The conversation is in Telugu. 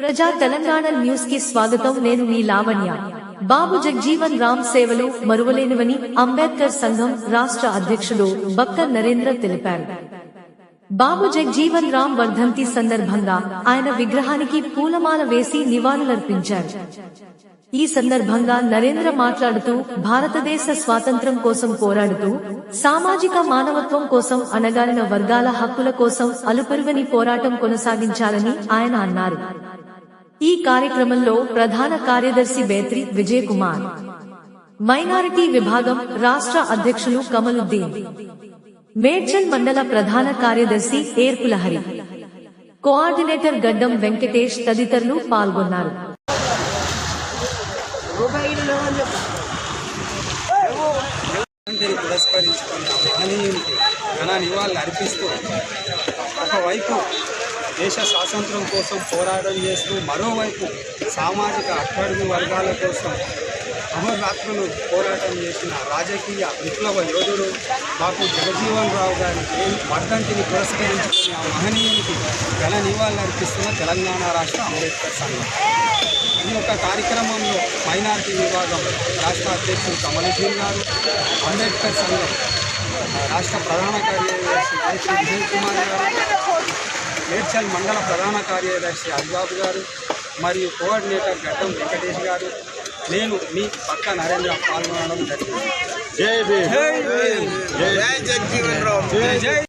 ప్రజా తెలంగాణ న్యూస్కి స్వాగతం. నేను మీ లావణ్య. బాబు జగ్జీవన్ రామ్ సేవలు మరువలేనివని అంబేద్కర్ సంఘం రాష్ట్ర అధ్యక్షుడు భక్త నరేంద్ర తెలిపారు. బాబు జగ్జీవన్ రామ్ వర్ధంతి సందర్భంగా ఆయన విగ్రహానికి పూలమాల వేసి నివాళులర్పించారు. ఈ సందర్భంగా నరేంద్ర మాట్లాడుతూ భారతదేశ స్వాతంత్ర్యం కోసం పోరాడుతూ సామాజిక మానవత్వం కోసం అణగారిన వర్గాల హక్కుల కోసం అలుపెరుగని పోరాటం కొనసాగించాలని ఆయన అన్నారు. ఈ కార్యక్రమంలో ప్రధాన కార్యదర్శి బేత్రి విజయ్ కుమార్ మైనారిటీ విభాగం రాష్ట్ర అధ్యక్షులు కమలుద్దీన్ మేడ్చల్ మండల ప్రధాన కార్యదర్శి ఏర్పులహరి కోఆర్డినేటర్ గడ్డం వెంకటేష్ తదితరులు పాల్గొన్నారు. పురస్కరించుకున్న మహనీయునికి ఘన నివాళులు అర్పిస్తూ ఒకవైపు దేశ స్వాతంత్రం కోసం పోరాటం చేస్తూ మరోవైపు సామాజిక అట్టడుగు వర్గాల కోసం అహోరాత్రులు పోరాటం చేసిన రాజకీయ విప్లవ యోధుడు బాపు జగజీవన్ రావు గారి వర్ధంతిని పురస్కరించుకుని ఆ మహనీయునికి ఘన నివాళులర్పిస్తున్న తెలంగాణ రాష్ట్ర అంబేద్కర్ సంఘం. ఈ యొక్క కార్యక్రమంలో మైనారిటీ విభాగం రాష్ట్ర అధ్యక్షుడు కమలుద్దీన్ గారు అంబేద్కర్ సంఘం రాష్ట్ర ప్రధాన కార్యదర్శి మైత్రి విజయ్ కుమార్ గారు మేడ్చల్ మండల ప్రధాన కార్యదర్శి అల్బాబు గారు మరియు కోఆర్డినేటర్ గడ్డం వెంకటేష్ గారు. నేను మీ పక్క నరేంద్ర పాల్గొనడం జరిగింది. జై జై. జై రామ్. జై